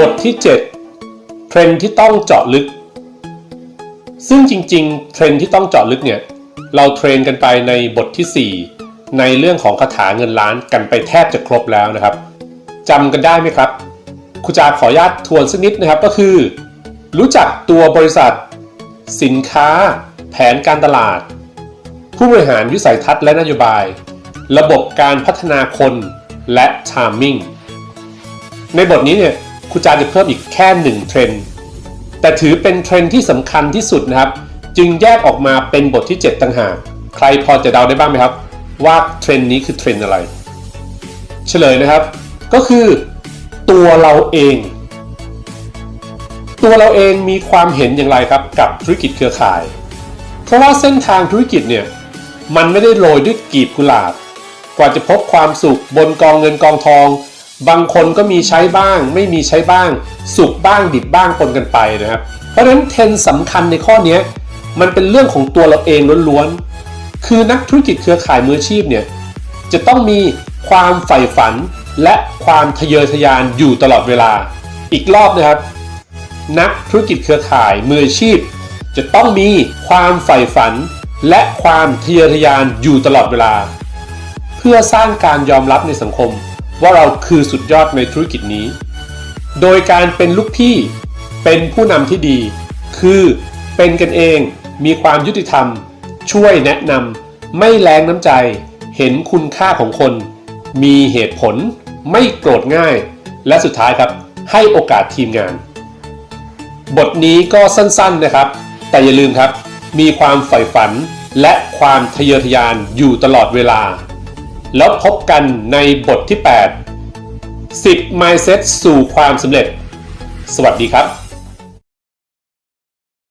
บทที่ 7 เทรนที่ต้องเจาะลึก ซึ่งจริงๆ เทรนที่ต้องเจาะลึกเนี่ย เราเทรนกันไปในบทที่ 4 ในเรื่องของคาถาเงินล้านกันไปแทบจะครบแล้วนะครับจำกันได้ไหมครับครูจาขออนุญาตทวนสักนิดนะครับก็คือ รู้จักตัวบริษัท สินค้า แผนการตลาด ผู้บริหารวิสัยทัศน์และนโยบาย ระบบการพัฒนาคนและ timing ในบทนี้เนี่ย ครูจาจะเพิ่มอีกแค่หนึ่งเทรนด์แต่ถือเป็นเทรนด์ที่สำคัญที่สุดนะครับ จึงแยกออกมาเป็นบทที่ 7ต่างหากใครพอจะเดาได้บ้างไหมครับ ว่าเทรนด์นี้คือเทรนด์อะไร เฉลยนะครับ ก็คือตัวเราเอง ตัวเราเองมีความเห็นอย่างไรครับกับธุรกิจเครือข่าย เพราะว่าเส้นทางธุรกิจเนี่ยมันไม่ได้โรยด้วยกีบกุหลาบ กว่าจะพบความสุขบนกองเงินกองทอง บางคนก็มีใช้บ้าง ไม่มีใช้บ้าง สุขบ้างดิบบ้างปนกันไปนะครับ เพราะฉะนั้นเทรนสำคัญในข้อนี้มันเป็นเรื่องของตัวเราเองล้วนๆ คือนักธุรกิจเครือข่ายมืออาชีพเนี่ยจะต้องมีความใฝ่ฝันและความทะเยอทะยานอยู่ตลอดเวลา อีกรอบนะครับ นักธุรกิจเครือข่ายมืออาชีพ จะต้องมีความใฝ่ฝัน และความทะเยอทะยานอยู่ตลอดเวลา เพื่อสร้างการยอมรับในสังคม ว่าเราคือสุดยอดในธุรกิจนี้ โดยการเป็นลูกพี่เป็นผู้นำที่ดี คือเป็นกันเองมีความยุติธรรม ช่วยแนะนำไม่แรงน้ำใจ เห็นคุณค่าของคน มีเหตุผล ไม่โกรธง่าย และสุดท้ายครับ ให้โอกาสทีมงาน บทนี้ก็สั้นๆนะครับ แต่อย่าลืมครับ มีความใฝ่ฝันและความทะเยอทะยานอยู่ตลอดเวลา แล้วพบกันในบทที่ 8 10 mindset สู่ความสำเร็จ สวัสดีครับ